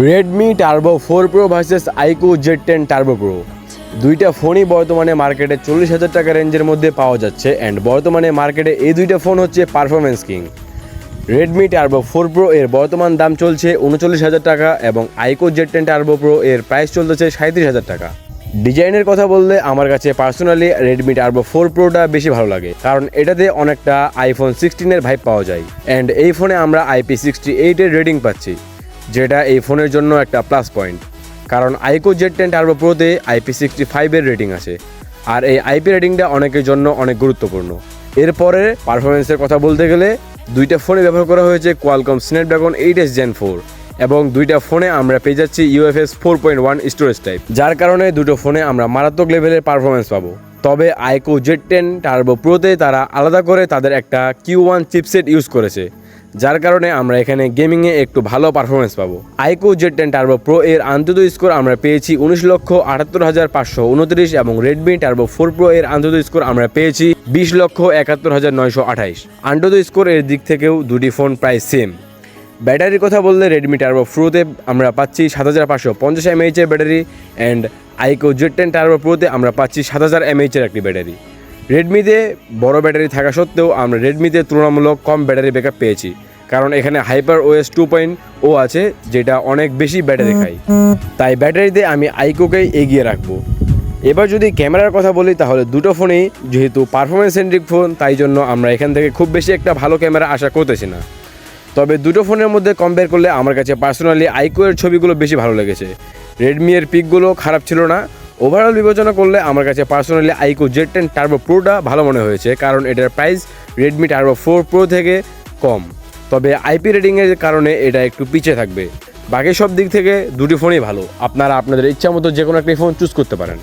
Redmi Turbo four Pro versus iQOO Z ten Turbo Pro দুইটা ফোনই বর্তমানে মার্কেটে চল্লিশ হাজার টাকা রেঞ্জের মধ্যে পাওয়া যাচ্ছে অ্যান্ড বর্তমানে মার্কেটে এই দুইটা ফোন হচ্ছে performance king Redmi Turbo four Pro এর বর্তমান দাম চলছে উনচল্লিশ হাজার টাকা এবং iQOO Z ten Turbo Pro এর প্রাইস চলতেছে সাঁত্রিশ হাজার টাকা। ডিজাইনের কথা বললে আমার কাছে পার্সোনালি রেডমি টার্বো ফোর প্রোটা বেশি ভালো লাগে, কারণ এটাতে অনেকটা আইফোন সিক্সটিনের ভাইব পাওয়া যায়। অ্যান্ড এই ফোনে আমরা আইপি সিক্সটি এইটের রেটিং পাচ্ছি। যেটা এই ফোনের জন্য একটা প্লাস পয়েন্ট কারণ আইকো জেড টেন টার্বো প্রোতে আইপি সিক্সটি ফাইভের রেটিং আছে। আর এই আইপি রেটিংটা অনেকের জন্য অনেক গুরুত্বপূর্ণ। এরপরে পারফরমেন্সের কথা বলতে গেলে, দুইটা ফোনে ব্যবহার করা হয়েছে Qualcomm Snapdragon eight S Gen four এবং দুইটা ফোনে আমরা পেয়ে যাচ্ছি UFS four point one storage type যার কারণে দুটো ফোনে আমরা মারাত্মক লেভেলের পারফরমেন্স পাবো। তবে আইকো জেড টেন টার্বো প্রোতে তারা আলাদা করে তাদের একটা কিউ ওয়ান চিপসেট ইউজ করেছে। যার কারণে আমরা এখানে গেমিংয়ে একটু ভালো পারফরমেন্স পাবো। IQOO Z ten Turbo Pro এর আন্তত স্কোর আমরা পেয়েছি উনিশ লক্ষ আটাত্তর হাজার পাঁচশো উনত্রিশ এবং রেডমি টার্বো ফোর প্রো এর আন্তত স্কোর আমরা পেয়েছি বিশ লক্ষ একাত্তর হাজার নয়শো আঠাইশ। আন্তত স্কোর এর দিক থেকেও দুটি ফোন প্রায় সেম ব্যাটারির কথা বললে রেডমি টার্বো প্রোতে আমরা পাচ্ছি সাত হাজার পাঁচশো পঞ্চাশ এমএইচের battery and iQOO Z ten Turbo প্রোতে আমরা পাচ্ছি সাত হাজার এমএইচের একটি ব্যাটারি রেডমিতে বড় ব্যাটারি থাকা সত্ত্বেও আমরা রেডমিতে তুলনামূলক কম ব্যাটারি ব্যাকআপ পেয়েছি। কারণ এখানে hyper OS two point O আছে, যেটা অনেক বেশি ব্যাটারি খায়। তাই ব্যাটারিতে আমি আইকোকেই এগিয়ে রাখব। এবার যদি ক্যামেরার কথা বলি, তাহলে দুটো ফোনেই, যেহেতু পারফরমেন্স সেন্ট্রিক ফোন তাই জন্য আমরা এখান থেকে খুব বেশি একটা ভালো ক্যামেরা আশা করতেছি না। তবে দুটো ফোনের মধ্যে কম্পেয়ার করলে আমার কাছে পার্সোনালি আইকোয়ের ছবিগুলো বেশি ভালো লেগেছে। রেডমি এর পিকগুলো খারাপ ছিল না ওভারঅল বিবেচনা করলে আমার কাছে personally iQOO Z ten Turbo প্রোটা ভালো মনে হয়েছে, কারণ এটার price Redmi Turbo four Pro থেকে কম। তবে আইপি রেটিংয়ের কারণে এটা একটু পিছিয়ে থাকবে। বাকি সব দিক থেকে দুটি ফোনই ভালো। আপনারা আপনাদের ইচ্ছা মতো যে কোনো একটি ফোন চুজ করতে পারেন।